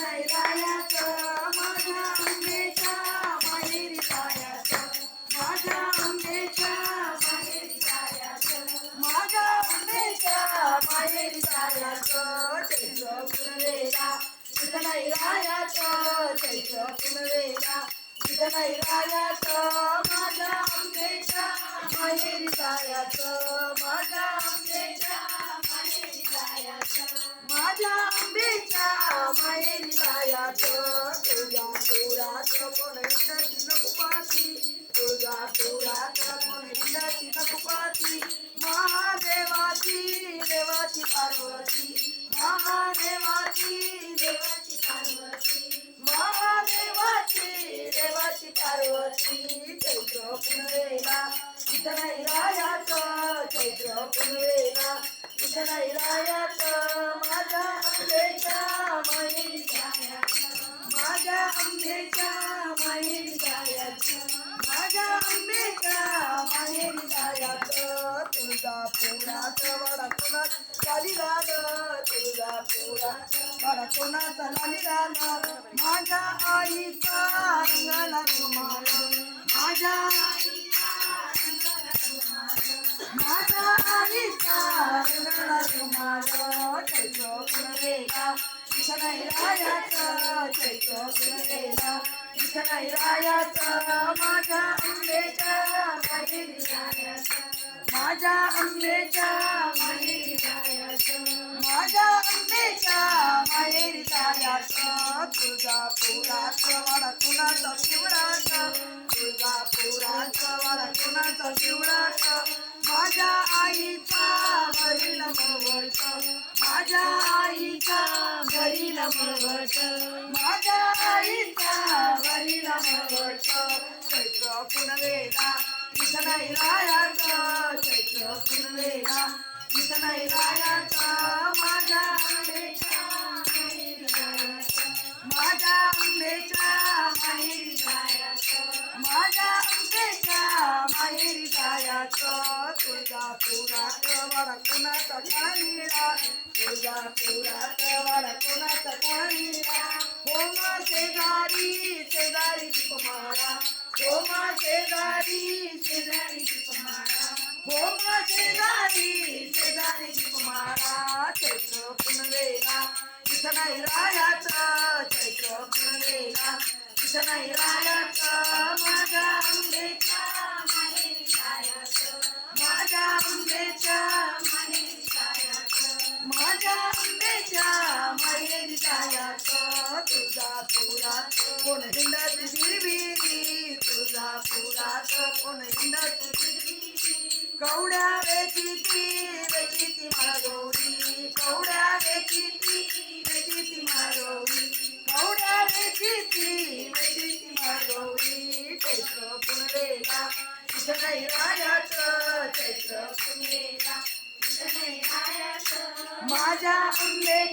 नाही रायाचं माझ्या आंबेच्या माहेरी जायाचं चैत्र पुनवेला चैत्र तुझ्या कोण हिंडाची नकुपाती तुझ्या कोण हिंडाची नकुपाती महादेवाची देवाची पार्वती महादेवाची देवाची पार्वती महादेवाची देवाची पार्वती चैत्र पुनवेला इथं नाही रायाचं चैत्र पुनवेला इथं नाही रायाचं माहेरी जायाचं तुळजापुराचं वडा चाली राग झालं तुळजापुराचं वडा कोणाचं लाली राग माझ्या आईचा अंगाला रुमाल माझ्या माझ्या आईचा अंगाला रुमाल चैत्र पुनवेला इथं नाही रायाचं चैत्र पुनवेला नाही माझ्या आंबेच्या माझ्या अंबेच्या माहेरी जायाचं. माझ्या अंबेच्या माहेरी जायाचं. तुझा पुराचं वाडा कुणाचा शिवराचं. तुझा पुराचं वाडा कुणाचा शिवराचं. माझ्या आईचा घरीला मळवट माझ्या आईचा घरीला मळवट माझ्या आईचा घरीला मळवट चैत्र पुनवेला इथं नाही राया जायचं वाडा कोणाचा काळीला तुझ्या वाडा कोणाचा काळीला होमा शेजारी शेजारी दीपमाळा होमा शेजारी शेजारी दीपमाळा होमा शेजारी शेजारी दीपमाळा चैत्र पुनवेला इथं नाही रायाचं चैत्र पुनवेला नाही माझ्या तुझा पुरात कोण हिंडत बिरबिरी तुझा पुरात कोण हिंडत कवड्या वेची ती वेची ती मागवली. कवड्या वेची ती वेची ती मागवली. कवड्या वेची ती वेची ती मागवली. चैत्र पुनवेला तिथं नाही रायाचं चैत्र पुनवेला माझ्या नाही